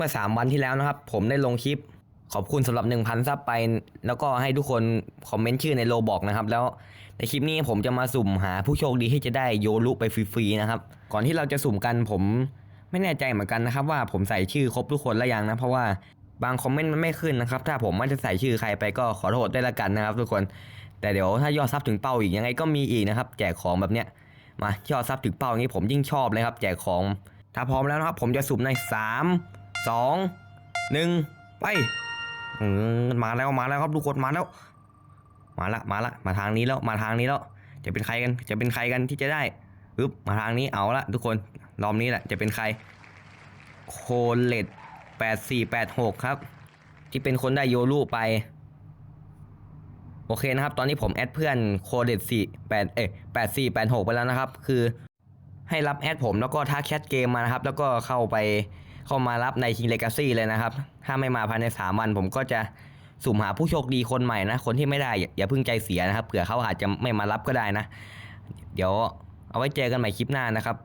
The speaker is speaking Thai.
มื่อ 3 วันที่แล้วนะครับ ผมได้ลงคลิป ขอบคุณสำหรับ 1,000 ซับไป แล้วก็ให้ทุกคนคอมเมนต์ชื่อในโลบอกนะครับ แล้วในคลิปนี้ผมจะมาสุ่มหาผู้โชคดีที่จะได้โยรุไปฟรีๆนะครับ ก่อนที่เราจะสุ่มกันผมไม่แน่ใจเหมือนกันนะครับ ว่าผมใส่ชื่อครบทุกคนแล้วยังนะ เพราะว่าบางคอมเมนต์มันไม่ขึ้นนะครับ ถ้าผมไม่ได้ใส่ชื่อใครไปก็ขอโทษด้ละกันนะครับ ทุกคน แต่เดี๋ยวถ้ายอดซับถึงเป้าอีกยังไงก็มีอีกนะครับ แจกของแบบเนี้ย มายอดซับถึงเป้าอย่างนี้ผมยิ่งชอบเลยครับ แจกของ ถ้าพร้อมแล้วนะครับ ผมจะสุ่มในสาม สองหนึ่งไปอืมาแล้วมาแล้วครับทุกคนมาแล้ว มาละมาละมาทางนี้แล้วมาทางนี้แล้ว จะเป็นใครกันจะเป็นใครกันที่จะได้ปึ๊บมาทางนี้เอาละทุกคนรอบนี้แหละจะเป็นใครโคเลตแปดสี่แปดหกครับ ที่เป็นคนได้โยรูไป โอเคนะครับ ตอนนี้ผมแอดเพื่อนโคเดตสี่แปดเอ้แปดสี่แปดหกไปแล้วนะครับ คือให้รับแอดผมแล้วก็ทักแชทเกมมานะครับ แล้วก็เข้าไป เข้ามารับใน King Legacy เลยนะครับ ถ้าไม่มาภายในสามวัน ผมก็จะสุ่มหาผู้โชคดีคนใหม่นะ คนที่ไม่ได้อย่าอย่าเพิ่งใจเสียนะครับ เผื่อเขาอาจจะไม่มารับก็ได้นะ เดี๋ยวเอาไว้เจอกันใหม่คลิปหน้านะครับ